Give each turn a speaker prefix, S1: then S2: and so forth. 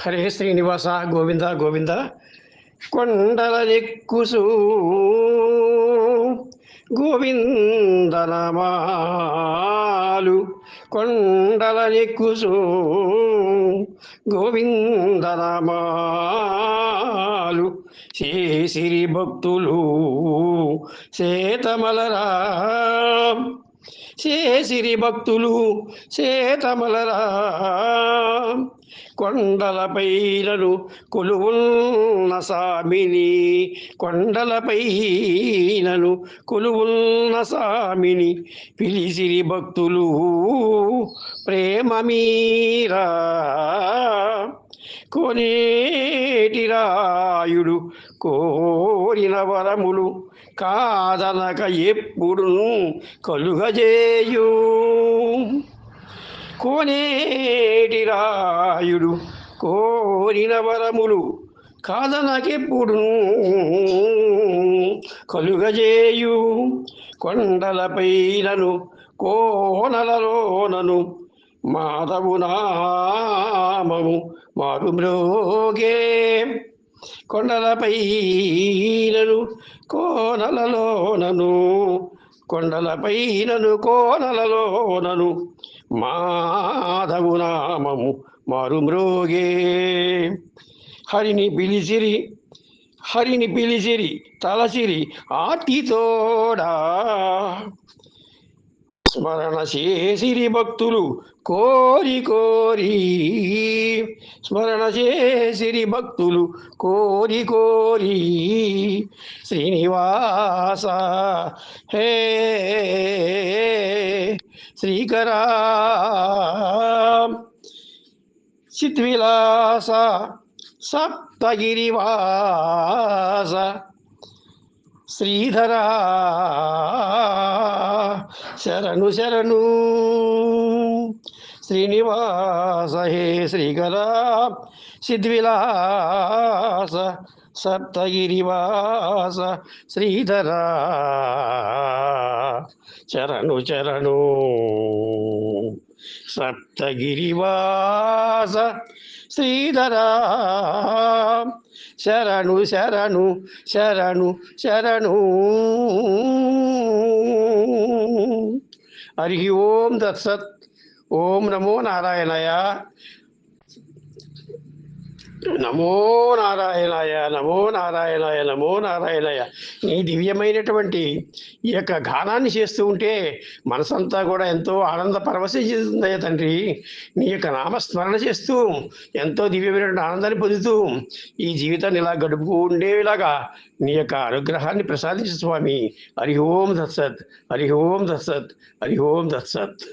S1: హరే శ్రీనివాస గోవింద గోవింద. కొండల నెక్కుసు గోవిందనమాలు. కొండల నెక్కుసు గోవిందనమాలు. శేసిరి భక్తులు సేతమలరా శేసిరి భక్తులు చేతమలరా కొండలపైనను కొలువున్న సామిని కొండలపైనను కొలువున్న సామిని పిలిసిరి భక్తులు ప్రేమ మీరా. కొనేటి రాయుడు కోరిన వరములు కాదనక ఎప్పుడును కలుగజేయు. కోనేటి రాయుడు కోరిన వరములు కాదనకెప్పుడును కలుగజేయు. కొండలపైనను కోనలలోనను మాధవు నామము మారు కొండలపై కోనలలోనను కొండలపైనను కోనలలోనను. మాధవు నామము మారు మ్రోగే హరిని పిలిసిరి హరిని పిలిసిరి తలసిరి ఆటితోడా. స్మరణ చేసిరి భక్తులు కోరి కోరి. స్మరణ చేసిరి భక్తులు కోరి కోరి. శ్రీనివాస హే శ్రీకరా. చిత్విలాస సప్తగిరివాస శ్రీధరా. శరణు శరణు. శ్రీనివాస హే శ్రీకరా సిద్విలాస సప్తగిరివాస శ్రీధరా. చరణు చరణు సప్తగిరివాస శ్రీధరా. శరణు శరణు శరణు శరణు. హరి ఓం దత్సత్ ఓం నమో నారాయణయ నమో నారాయణాయ నమో నారాయణాయ నమో నారాయణాయ. నీ దివ్యమైనటువంటి ఈ యొక్క గానాన్ని చేస్తూ ఉంటే మనసంతా కూడా ఎంతో ఆనంద పరవశిస్తుందయ్య తండ్రి. నీ యొక్క నామస్మరణ చేస్తూ ఎంతో దివ్యమైనటువంటి ఆనందాన్ని పొందుతూ ఈ జీవితాన్ని ఇలా గడుపుకు ఉండేలాగా నీ యొక్క అనుగ్రహాన్ని ప్రసాదించు స్వామి. హరి ఓం దత్సత్ హరి ఓం దత్సత్ హరి ఓం దత్సత్